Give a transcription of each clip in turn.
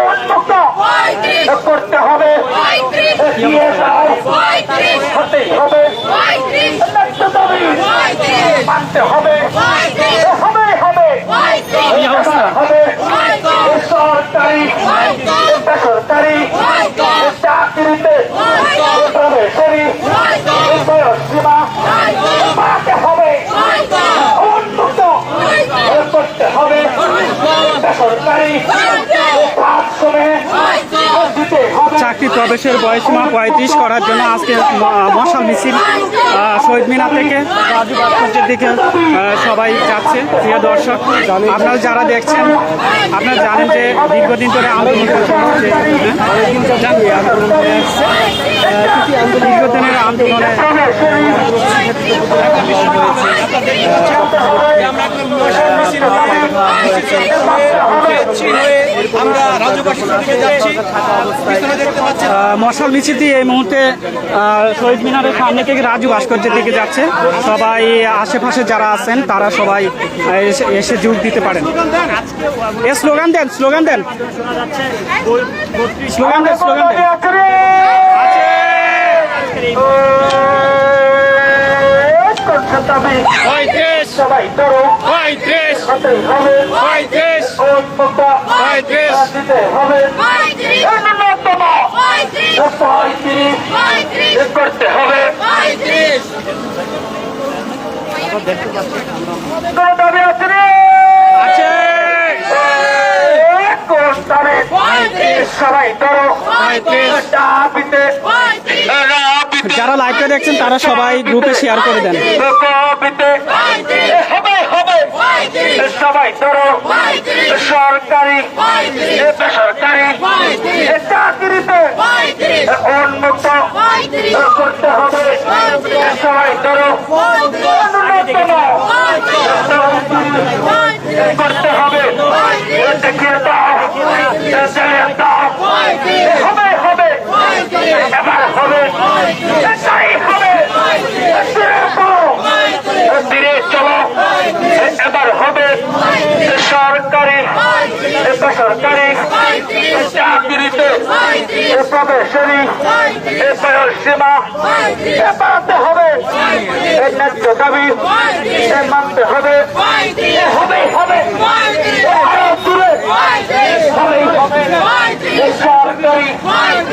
উন্মুক্ত করতে হবে। হতে হবে। মানতে হবে। হবে হবে। হবে। সরকারি। বেসরকারি। চাকরিতে। প্রবেশারি বয়স সীমা মানতে হবে উন্মুক্ত করতে হবে বেসরকারি আশ্রমে দিতে হবে চাকরি প্রবেশের বয়সীমা পঁয়ত্রিশ করার জন্য আজকে মশাল মিছিল শহীদ মিনার থেকে রাজু ভাস্কর্যের দিকে সবাই যাচ্ছে প্রিয় দর্শক আপনারা যারা দেখছেন আপনারা জানেন যে দীর্ঘদিন ধরে আন্দোলন হ্যাঁ? দীর্ঘদিনের আন্দোলনে আমরা মশাল মিছিলটি এই মুহূর্তে শহীদ মিনারের সামনে থেকে রাজু ভাস্কর্যের দিকে যাচ্ছে। সবাই আশেপাশে যারা আছেন তারা সবাই এসে- যোগ দিতে পারেন। এ স্লোগান দেন স্লোগান দেন। স্লোগান দেন স্লোগান দেন। সবাই ধরো হবে পঁয়ত্রিশ পঁয়ত্রিশ দিতে হবে ন্যূনতম পঁয়ত্রিশ করতে হবে কোনো দাবি আছে রে আছে সবাই ধরো দাবিতে দাবিতে যারা লাইভটা দেখছেন তারা সবাই গ্রুপে শেয়ার করে দেন সবাই ধরো সরকারি বেসরকারি চাকরিতে উন্মুক্ত করতে হবে সবাই ধরো ন্যূনতম করতে হবে দেখিয়ে দাও দেখিয়ে দাও হবে হবে এবার হবে তাই হবে ফিরে চলো ফিরে চলো এবার হবে সরকারি বেসরকারি চাকরিতে প্রবেশারি বয়স সীমা বাড়াতে হবে ন্যায্য দাবি এ মানতে হবে হবে হবে আরও দূরে হবেই হবে সরকারি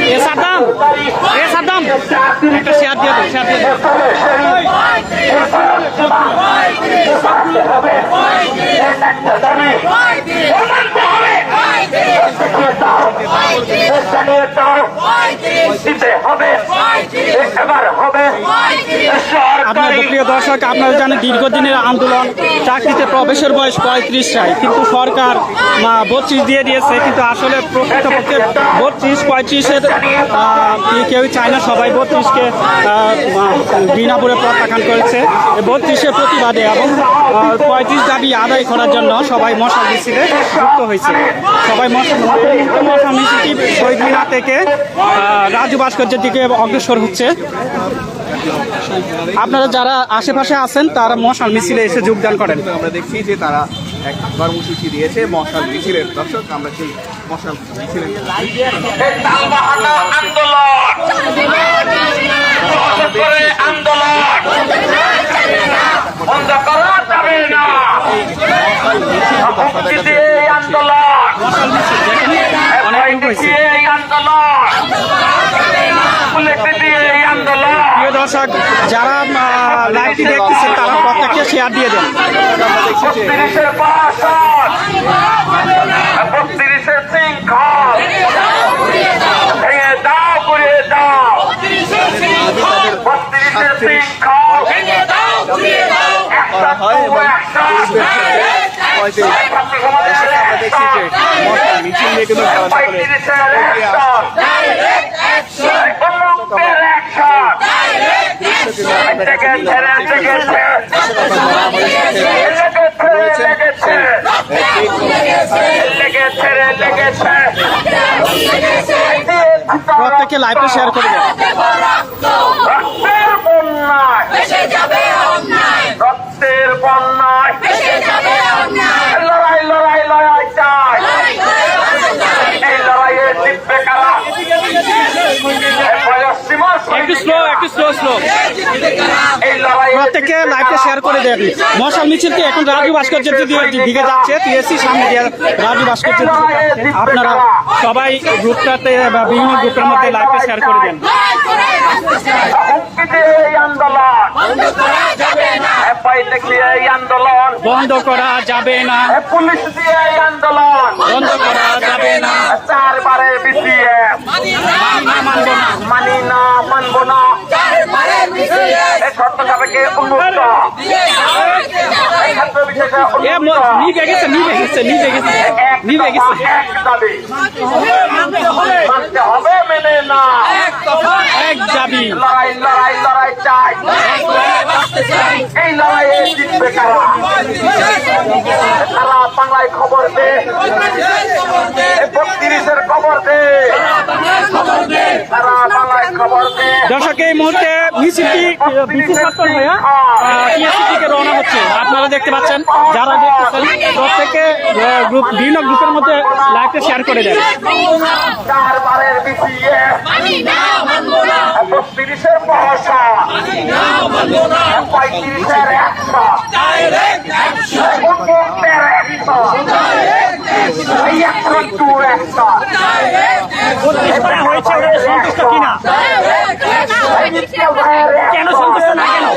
এ সাদ্দাম এ সাদ্দাম একটা শেয়ার দিয়ে দেন শেয়ার দিয়ে দেন এবার হবে আপনার প্রিয় দর্শক আপনারা জানেন দীর্ঘদিনের আন্দোলন চাকরিতে প্রবেশের বয়স পঁয়ত্রিশ চাই কিন্তু সরকার বত্রিশ দিয়ে দিয়েছে কিন্তু আসলে প্রকৃতপক্ষে বত্রিশ পঁয়ত্রিশের কেউ চায় না সবাই বত্রিশকে বিনাপুরে প্রত্যাখ্যান করেছে। বত্রিশের প্রতিবাদে এবং পঁয়ত্রিশ দাবি আদায় করার জন্য সবাই মশাল মিছিলে যুক্ত হয়েছে। সবাই মশাল মশাল মিছিলটি শহীদ মিনার থেকে রাজু ভাস্কর্যের দিকে অগ্রসর হচ্ছে। আপনারা যারা আশেপাশে আছেন তারা মশাল মিছিলে এসে যোগদান করেন। আমরা দেখছি যে তারা এক কর্মসূচি দিয়েছে মশাল মিছিলের দর্শক আমরা সেই মশাল মিছিলের আন্দোলন বন্ধ করা যাবে না হুমকি দিয়ে এই আন্দোলন ভয় দেখিয়ে এই আন্দোলন পুলিশ দিয়ে এই আন্দোলন প্রিয় দর্শক যারা লাইভটি দেখতেছেন তারা প্রত্যেককে শেয়ার দিয়ে দেন। মিছিল নিয়ে কিন্তু প্রত্যেকে লাইভে শেয়ার করে দেন রক্তের বন্যায় রক্তের বন্যায় লড়াই লড়াই লড়াই চাই একটু স্লো স্লো এই লড়াই প্রত্যেকে লাইভটা শেয়ার করে দেন মশাল মিছিলটি এখন রাজু ভাস্কর্যের দিকে দিকে যাচ্ছে। টিএসসি সামনে দিয়ে রাজু ভাস্কর্যের আপনারা সবাই গ্রুপটাতে বা বিভিন্ন গ্রুপের মধ্যে লাইভটা শেয়ার করে দেন। এই আন্দোলন। বন্ধ করা যাবে না। পুলিশ দিয়ে এই আন্দোলন। বন্ধ করা যাবে না। চারবারে বিসিএ। মানব না। মানি না মানবো না। এই শর্ত সাপেক্ষে উন্মুক্ত। এই ছাত্র বিশেষে এ উন্মুক্ত। ম- নিভে গেছে নিভে গেছে নিভে গেছে নিভে গেছে এক দাবি। মানতে হবে। মেনে না। এক দাবি। লড়াই লড়াই লড়াই চাই। এই লড়াইয়ে জিতবে কারা? সারা বাংলায় খবর দে। বত্রিশের খবর দে। সারা বাংলায় খবর দে। দর্শক এই মুহূর্তে মিছিলটি বিশু ছাত্র হয়ে টিএসসি থেকে রওনা হচ্ছে। আপনারা দেখতে পাচ্ছেন যারা দেখতেছেন প্রত্যেকে গ্রুপ বিভিন্ন গ্রুপের মধ্যে লাইভটা শেয়ার করে দেন। চারবারের বিসিএ বত্রিশের পয়সা পঁয়ত্রিশের একশো উনসত্তরের একশো এই একশো টু একশো হয়েছে ওরা সন্তুষ্ট কিনা কেন সন্তুষ্ট না কেন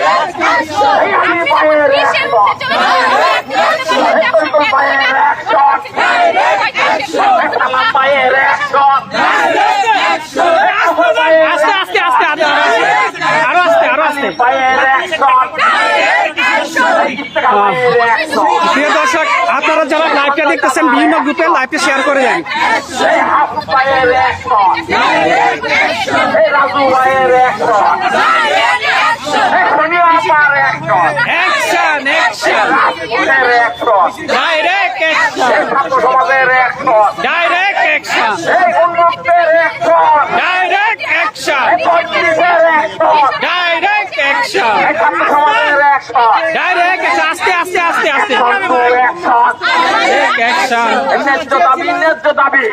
আমার পায়ের একশো আস্তে আস্তে আস্তে আস্তে আরও আস্তে প্রিয় দর্শক আপনারা যারা লাইভটা দেখতেছেন বিভিন্ন গ্রুপে লাইভটা শেয়ার করে অ্যাকশন অ্যাকশন ডাইরেক্ট অ্যাকশন সমাজের একশো ডাইরেক্ট অ্যাকশন এই উন্মুক্তের একশো ডাইরেক্ট অ্যাকশন এই পঁয়ত্রিশের একশো ডাইরেক্ট অ্যাকশন এই ছাত্র সমাজের একশো ডাইরেক্ট আস্তে আস্তে। আস্তে আস্তে একশো অ্যাকশন ন্যায্য দাবি ন্যায্য দাবি।